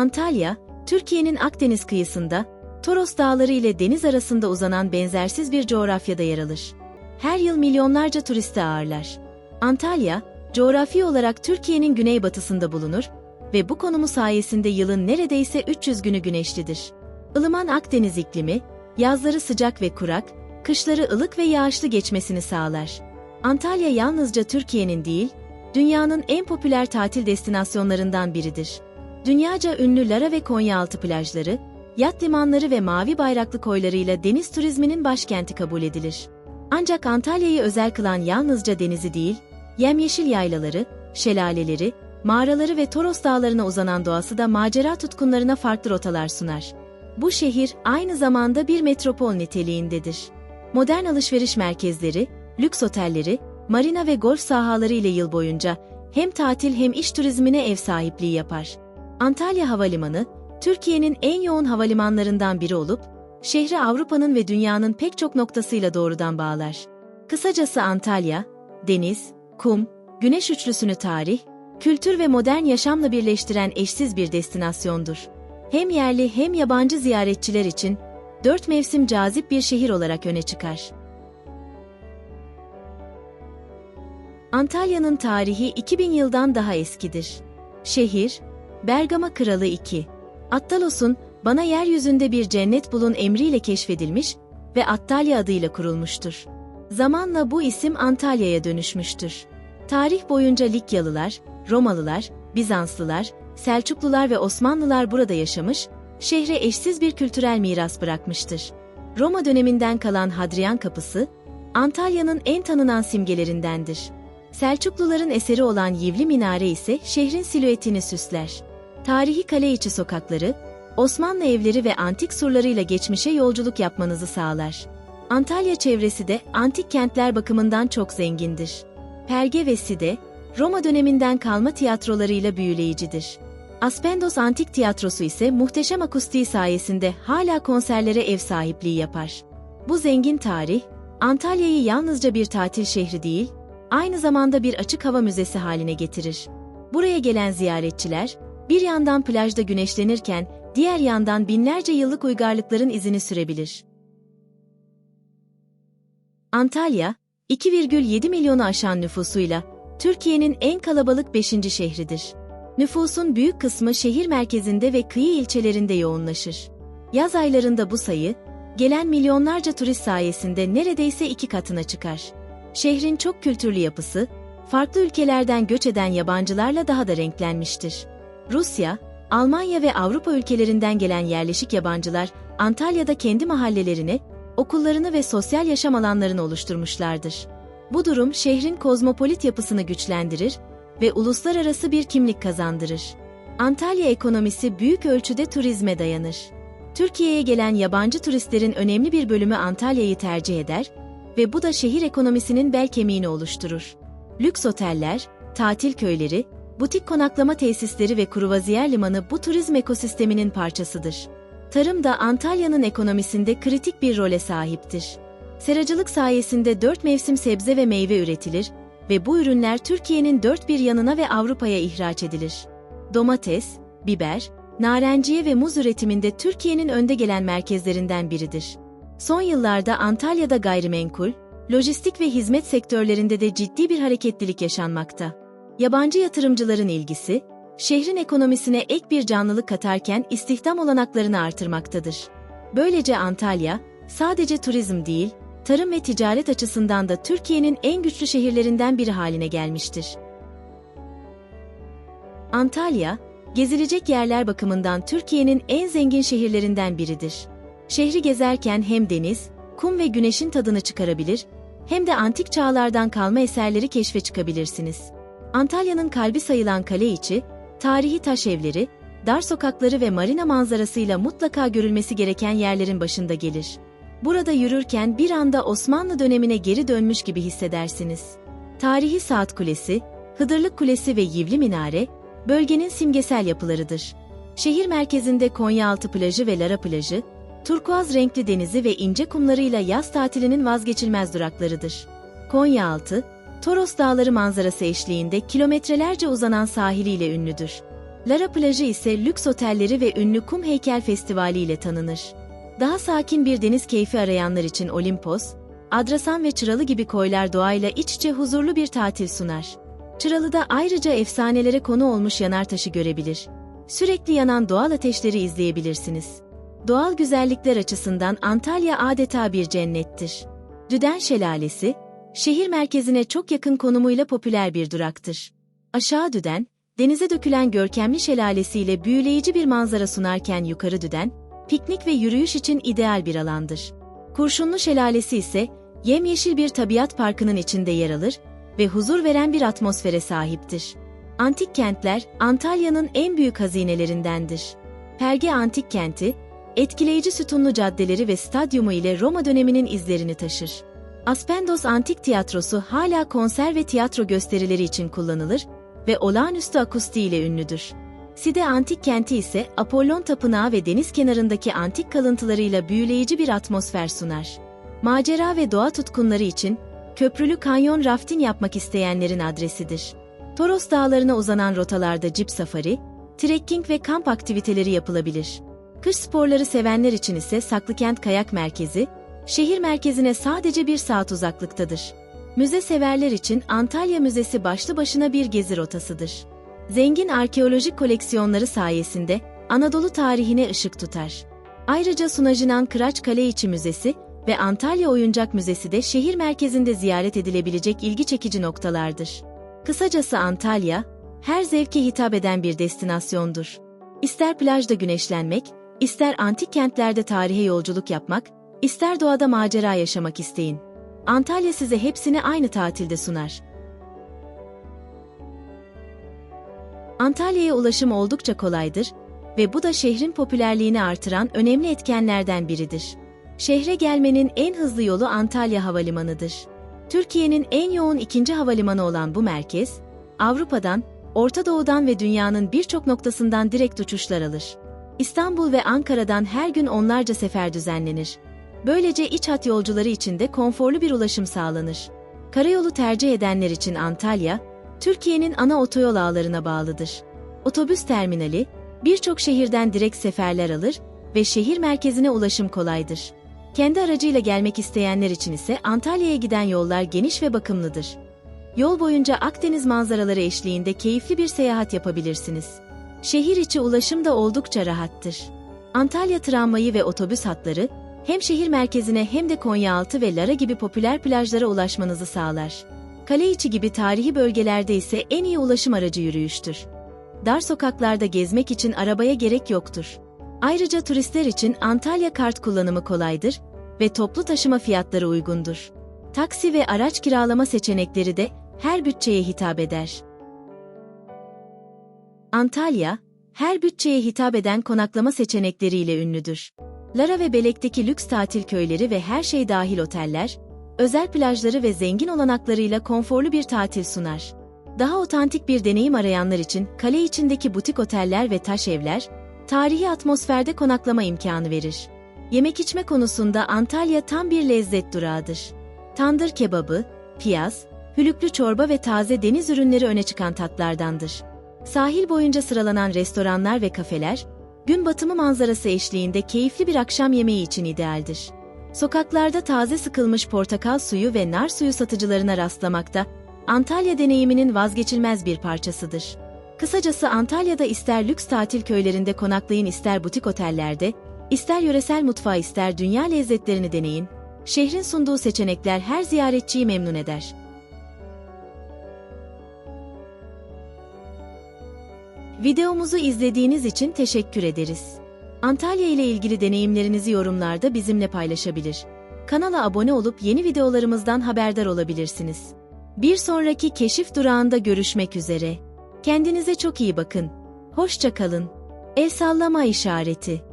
Antalya, Türkiye'nin Akdeniz kıyısında, Toros Dağları ile deniz arasında uzanan benzersiz bir coğrafyada yer alır. Her yıl milyonlarca turisti ağırlar. Antalya, coğrafi olarak Türkiye'nin güneybatısında bulunur ve bu konumu sayesinde yılın neredeyse 300 günü güneşlidir. Ilıman Akdeniz iklimi, yazları sıcak ve kurak, kışları ılık ve yağışlı geçmesini sağlar. Antalya yalnızca Türkiye'nin değil, dünyanın en popüler tatil destinasyonlarından biridir. Dünyaca ünlü Lara ve Konyaaltı plajları, yat limanları ve mavi bayraklı koylarıyla deniz turizminin başkenti kabul edilir. Ancak Antalya'yı özel kılan yalnızca denizi değil, yemyeşil yaylaları, şelaleleri, mağaraları ve Toros dağlarına uzanan doğası da macera tutkunlarına farklı rotalar sunar. Bu şehir aynı zamanda bir metropol niteliğindedir. Modern alışveriş merkezleri, lüks otelleri, marina ve golf sahaları ile yıl boyunca hem tatil hem iş turizmine ev sahipliği yapar. Antalya Havalimanı, Türkiye'nin en yoğun havalimanlarından biri olup, şehri Avrupa'nın ve dünyanın pek çok noktasıyla doğrudan bağlar. Kısacası Antalya, deniz, kum, güneş üçlüsünü tarih, kültür ve modern yaşamla birleştiren eşsiz bir destinasyondur. Hem yerli hem yabancı ziyaretçiler için dört mevsim cazip bir şehir olarak öne çıkar. Antalya'nın tarihi 2000 yıldan daha eskidir. Şehir, Bergama Kralı II. Attalos'un bana yeryüzünde bir cennet bulun emriyle keşfedilmiş ve Attalya adıyla kurulmuştur. Zamanla bu isim Antalya'ya dönüşmüştür. Tarih boyunca Likyalılar, Romalılar, Bizanslılar, Selçuklular ve Osmanlılar burada yaşamış, şehre eşsiz bir kültürel miras bırakmıştır. Roma döneminden kalan Hadrian Kapısı, Antalya'nın en tanınan simgelerindendir. Selçukluların eseri olan Yivli Minare ise şehrin silüetini süsler. Tarihi kale içi sokakları, Osmanlı evleri ve antik surlarıyla geçmişe yolculuk yapmanızı sağlar. Antalya çevresi de antik kentler bakımından çok zengindir. Perge ve Side, Roma döneminden kalma tiyatrolarıyla büyüleyicidir. Aspendos Antik Tiyatrosu ise muhteşem akustiği sayesinde hala konserlere ev sahipliği yapar. Bu zengin tarih, Antalya'yı yalnızca bir tatil şehri değil, aynı zamanda bir açık hava müzesi haline getirir. Buraya gelen ziyaretçiler, bir yandan plajda güneşlenirken, diğer yandan binlerce yıllık uygarlıkların izini sürebilir. Antalya, 2,7 milyonu aşan nüfusuyla, Türkiye'nin en kalabalık 5. şehridir. Nüfusun büyük kısmı şehir merkezinde ve kıyı ilçelerinde yoğunlaşır. Yaz aylarında bu sayı, gelen milyonlarca turist sayesinde neredeyse iki katına çıkar. Şehrin çok kültürlü yapısı, farklı ülkelerden göç eden yabancılarla daha da renklenmiştir. Rusya, Almanya ve Avrupa ülkelerinden gelen yerleşik yabancılar Antalya'da kendi mahallelerini, okullarını ve sosyal yaşam alanlarını oluşturmuşlardır. Bu durum şehrin kozmopolit yapısını güçlendirir ve uluslararası bir kimlik kazandırır. Antalya ekonomisi büyük ölçüde turizme dayanır. Türkiye'ye gelen yabancı turistlerin önemli bir bölümü Antalya'yı tercih eder ve bu da şehir ekonomisinin bel kemiğini oluşturur. Lüks oteller, tatil köyleri, butik konaklama tesisleri ve kruvaziyer limanı bu turizm ekosisteminin parçasıdır. Tarım da Antalya'nın ekonomisinde kritik bir role sahiptir. Seracılık sayesinde dört mevsim sebze ve meyve üretilir ve bu ürünler Türkiye'nin dört bir yanına ve Avrupa'ya ihraç edilir. Domates, biber, narenciye ve muz üretiminde Türkiye'nin önde gelen merkezlerinden biridir. Son yıllarda Antalya'da gayrimenkul, lojistik ve hizmet sektörlerinde de ciddi bir hareketlilik yaşanmakta. Yabancı yatırımcıların ilgisi, şehrin ekonomisine ek bir canlılık katarken istihdam olanaklarını artırmaktadır. Böylece Antalya, sadece turizm değil, tarım ve ticaret açısından da Türkiye'nin en güçlü şehirlerinden biri haline gelmiştir. Antalya, gezilecek yerler bakımından Türkiye'nin en zengin şehirlerinden biridir. Şehri gezerken hem deniz, kum ve güneşin tadını çıkarabilir, hem de antik çağlardan kalma eserleri keşfe çıkabilirsiniz. Antalya'nın kalbi sayılan kale içi, tarihi taş evleri, dar sokakları ve marina manzarasıyla mutlaka görülmesi gereken yerlerin başında gelir. Burada yürürken bir anda Osmanlı dönemine geri dönmüş gibi hissedersiniz. Tarihi Saat Kulesi, Hıdırlık Kulesi ve Yivli Minare, bölgenin simgesel yapılarıdır. Şehir merkezinde Konyaaltı plajı ve Lara plajı, turkuaz renkli denizi ve ince kumlarıyla yaz tatilinin vazgeçilmez duraklarıdır. Konyaaltı, Toros Dağları manzarası eşliğinde kilometrelerce uzanan sahiliyle ünlüdür. Lara plajı ise lüks otelleri ve ünlü kum heykel festivali ile tanınır. Daha sakin bir deniz keyfi arayanlar için Olimpos, Adrasan ve Çıralı gibi koylar doğayla iç içe huzurlu bir tatil sunar. Çıralı'da ayrıca efsanelere konu olmuş yanartaşı görebilir. Sürekli yanan doğal ateşleri izleyebilirsiniz. Doğal güzellikler açısından Antalya adeta bir cennettir. Düden Şelalesi, şehir merkezine çok yakın konumuyla popüler bir duraktır. Aşağı Düden, denize dökülen görkemli şelalesiyle büyüleyici bir manzara sunarken yukarı Düden, piknik ve yürüyüş için ideal bir alandır. Kurşunlu Şelalesi ise yemyeşil bir tabiat parkının içinde yer alır ve huzur veren bir atmosfere sahiptir. Antik kentler Antalya'nın en büyük hazinelerindendir. Perge Antik Kenti, etkileyici sütunlu caddeleri ve stadyumu ile Roma döneminin izlerini taşır. Aspendos Antik Tiyatrosu hala konser ve tiyatro gösterileri için kullanılır ve olağanüstü akustiği ile ünlüdür. Side Antik Kenti ise Apollon Tapınağı ve deniz kenarındaki antik kalıntılarıyla büyüleyici bir atmosfer sunar. Macera ve doğa tutkunları için köprülü kanyon rafting yapmak isteyenlerin adresidir. Toros Dağları'na uzanan rotalarda cip safari, trekking ve kamp aktiviteleri yapılabilir. Kış sporları sevenler için ise Saklıkent Kayak Merkezi, şehir merkezine sadece bir saat uzaklıktadır. Müze severler için Antalya Müzesi başlı başına bir gezi rotasıdır. Zengin arkeolojik koleksiyonları sayesinde Anadolu tarihine ışık tutar. Ayrıca Sunajinan Kıraç Kaleiçi Müzesi ve Antalya Oyuncak Müzesi de şehir merkezinde ziyaret edilebilecek ilgi çekici noktalardır. Kısacası Antalya, her zevke hitap eden bir destinasyondur. İster plajda güneşlenmek, ister antik kentlerde tarihe yolculuk yapmak, ister doğada macera yaşamak isteyin. Antalya size hepsini aynı tatilde sunar. Antalya'ya ulaşım oldukça kolaydır ve bu da şehrin popülerliğini artıran önemli etkenlerden biridir. Şehre gelmenin en hızlı yolu Antalya Havalimanı'dır. Türkiye'nin en yoğun ikinci havalimanı olan bu merkez, Avrupa'dan, Orta Doğu'dan ve dünyanın birçok noktasından direkt uçuşlar alır. İstanbul ve Ankara'dan her gün onlarca sefer düzenlenir. Böylece iç hat yolcuları için de konforlu bir ulaşım sağlanır. Karayolu tercih edenler için Antalya, Türkiye'nin ana otoyol ağlarına bağlıdır. Otobüs terminali, birçok şehirden direkt seferler alır ve şehir merkezine ulaşım kolaydır. Kendi aracıyla gelmek isteyenler için ise Antalya'ya giden yollar geniş ve bakımlıdır. Yol boyunca Akdeniz manzaraları eşliğinde keyifli bir seyahat yapabilirsiniz. Şehir içi ulaşım da oldukça rahattır. Antalya tramvayı ve otobüs hatları, hem şehir merkezine hem de Konyaaltı ve Lara gibi popüler plajlara ulaşmanızı sağlar. Kale içi gibi tarihi bölgelerde ise en iyi ulaşım aracı yürüyüştür. Dar sokaklarda gezmek için arabaya gerek yoktur. Ayrıca turistler için Antalya kart kullanımı kolaydır ve toplu taşıma fiyatları uygundur. Taksi ve araç kiralama seçenekleri de her bütçeye hitap eder. Antalya, her bütçeye hitap eden konaklama seçenekleriyle ünlüdür. Lara ve Belek'teki lüks tatil köyleri ve her şey dahil oteller, özel plajları ve zengin olanaklarıyla konforlu bir tatil sunar. Daha otantik bir deneyim arayanlar için kale içindeki butik oteller ve taş evler, tarihi atmosferde konaklama imkanı verir. Yemek içme konusunda Antalya tam bir lezzet durağıdır. Tandır kebabı, piyaz, hülüklü çorba ve taze deniz ürünleri öne çıkan tatlardandır. Sahil boyunca sıralanan restoranlar ve kafeler, gün batımı manzarası eşliğinde keyifli bir akşam yemeği için idealdir. Sokaklarda taze sıkılmış portakal suyu ve nar suyu satıcılarına rastlamakta, Antalya deneyiminin vazgeçilmez bir parçasıdır. Kısacası Antalya'da ister lüks tatil köylerinde konaklayın ister butik otellerde, ister yöresel mutfağı ister dünya lezzetlerini deneyin, şehrin sunduğu seçenekler her ziyaretçiyi memnun eder. Videomuzu izlediğiniz için teşekkür ederiz. Antalya ile ilgili deneyimlerinizi yorumlarda bizimle paylaşabilir. Kanala abone olup yeni videolarımızdan haberdar olabilirsiniz. Bir sonraki keşif durağında görüşmek üzere. Kendinize çok iyi bakın. Hoşça kalın. El sallama işareti.